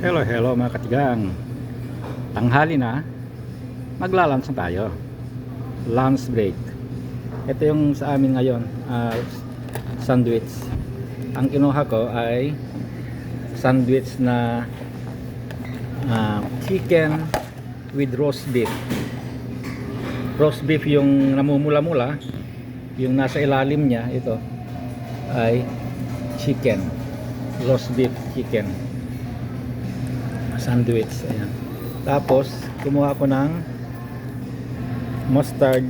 Hello, hello mga katigang. Tanghali na. Maglalunch na tayo. Lunch break. Ito yung sa amin ngayon, ah, sandwich. Ang kinuha ko ay sandwich na ah, chicken with roast beef. Roast beef yung namumula-mula, yung nasa ilalim niya, ito ay chicken. Roast beef chicken sandwich ayan. tapos kumuha ko ng mustard.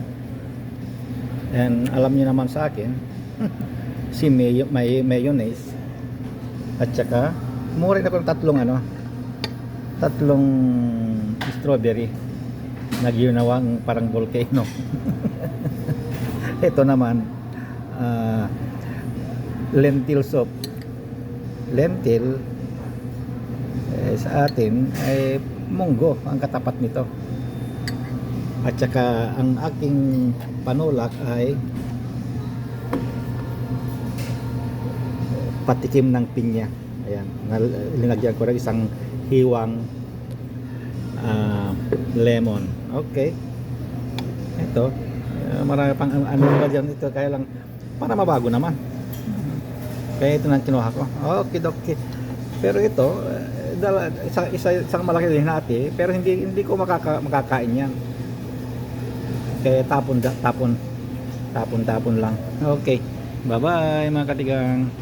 And alam niyo naman sa akin si may, may mayonnaise. At saka kumuha rin ako ng tatlong ano tatlong strawberry na ginawang parang volcano. Ito naman ah, lentil soup. Lentil eh, sa atin ay munggo ang katapat nito. At saka ang aking panulak ay patikim ng pinya. Ayan linagyan ko rin isang hiwang ah, lemon. Okay. Ito eh, marami pang ano ba dyan ito kaya lang para mabago naman. Kaya ito na kinuha ko. Okay okay pero ito eh, dala, isa, isa, isang malaki din hati pero hindi hindi ko makaka, makakain yan. Kaya tapon tapon. Tapon tapon lang. Okay. Bye bye mga katigang